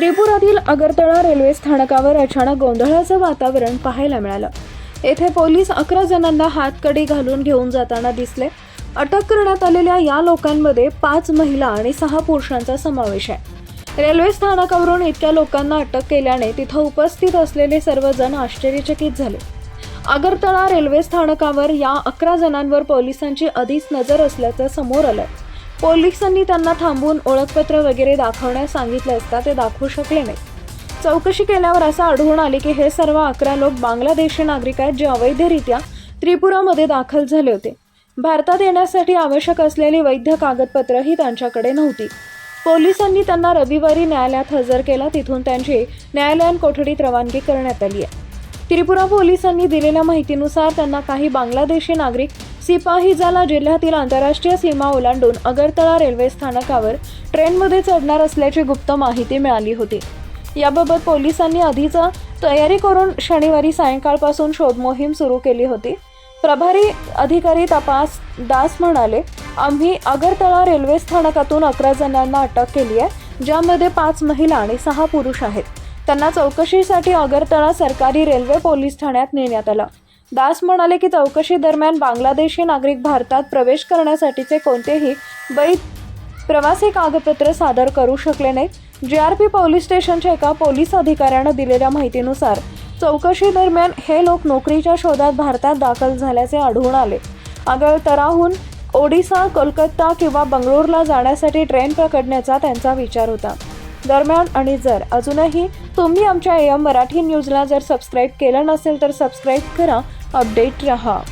त्रिपुरातील Agartala railway स्थानकावर अचानक गोंधळाचं वातावरण पाहायला मिळालं. येथे पोलीस अकरा जणांना हातकडी घालून घेऊन जाताना दिसले. अटक करण्यात आलेल्या या लोकांमध्ये पाच महिला आणि सहा पुरुषांचा समावेश आहे. रेल्वे स्थानकावरून इतक्या लोकांना अटक केल्याने तिथं उपस्थित असलेले सर्वजण आश्चर्यचकित झाले. अगरतळा रेल्वे स्थानकावर या अकरा जणांवर पोलिसांची आधीच नजर असल्याचं समोर आलं पोलिसांनी त्यांना थांबवून ओळखपत्र वगैरे दाखवण्यास सांगितले असता ते दाखवू शकले नाही चौकशी केल्यावर असं आढळून आले की हे सर्व अकरा लोक बांगलादेशी नागरिक आहेत जे अवैधरित्या त्रिपुरामध्ये दाखल झाले होते. भारतात येण्यासाठी आवश्यक असलेली वैध कागदपत्रही त्यांच्याकडे नव्हती. पोलिसांनी त्यांना रविवारी न्यायालयात हजर केला तिथून त्यांची न्यायालयीन कोठडीत रवानगी करण्यात आली आहे. त्रिपुरा पोलिसांनी दिलेल्या माहितीनुसार त्यांना काही बांगलादेशी नागरिक सिपाहीजाला जिल्ह्यातील आंतरराष्ट्रीय सीमा ओलांडून अगरतळा रेल्वे स्थानकावर ट्रेनमध्ये चढणार असल्याची गुप्त माहिती मिळाली होती. याबाबत पोलिसांनी आधीच तयारी करून शनिवारी सायंकाळपासून शोधमोहीम सुरू केली होती. प्रभारी अधिकारी तपास दास म्हणाले आम्ही अगरतळा रेल्वे स्थानकातून अकरा जणांना अटक केली आहे ज्यामध्ये पाच महिला आणि सहा पुरुष आहेत. त्यांना चौकशीसाठी अगरतळा सरकारी रेल्वे पोलीस ठाण्यात नेण्यात आलं. दास म्हणाले की चौकशी दरम्यान बांगलादेशी नागरिक भारतात प्रवेश करण्यासाठीचे कोणतेही वैध प्रवासी कागदपत्र सादर करू शकले नाहीत. जे आर पी पोलीस स्टेशनच्या एका पोलीस अधिकाऱ्यानं दिलेल्या माहितीनुसार चौकशी दरम्यान हे लोक नोकरीच्या शोधात भारतात दाखल झाल्याचे आढळून आले. आगळतराहून ओडिसा कोलकाता किंवा बंगळूरला जाण्यासाठी ट्रेन पकडण्याचा त्यांचा विचार होता. दरम्यान आणि जर अजूनही तुम्ही आमच्या एम मराठी न्यूजला जर सबस्क्राईब केलं नसेल तर सबस्क्राईब करा अपडेट रहा।